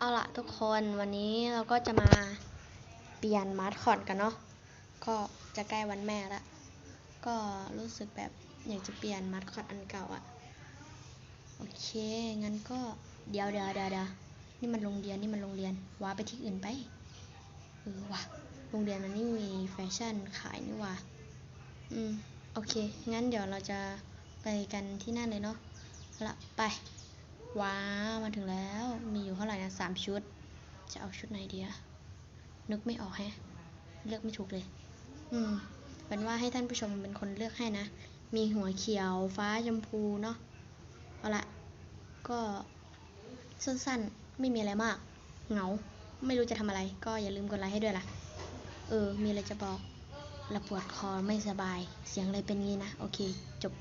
เอาละทุกคนวันนี้เราก็จะมาเปลี่ยนมาสคอตกันเนาะก็จะใกล้วันแม่ละก็รู้สึกแบบอยากจะเปลี่ยนมาสคอตอันเก่าอะโอเคงั้นก็เดี๋ยวเดี๋ยวเดี๋ยวเดี๋ยวนี่มันโรงเรียนนี่มันโรงเรียนว้าไปที่อื่นไปเออว่ะโรงเรียนมันไม่มีแฟชั่นขายนี่ว่าอืมโอเคงั้นเดี๋ยวเราจะไปกันที่นั่นเลยเนาะเอาละไปว้ามาถึงแล้วาไหร่นะสามชุด จะเอาชุดไหนดีอะนึกไม่ออกแฮะ เลือกไม่ถูกเลย อืมเป็นว่าให้ท่านผู้ชมเป็นคนเลือกให้นะ มีหัวเขียวฟ้าชมพูเนาะ เอาละ ก็สั้นๆ ไม่มีอะไรมาก เหงา ไม่รู้จะทำอะไร ก็อย่าลืมกดไลค์ให้ด้วยล่ะ เออ มีอะไรจะบอกราปวดคอไม่สบาย เสียงอะไรเป็นงี้นะ โอเค จบ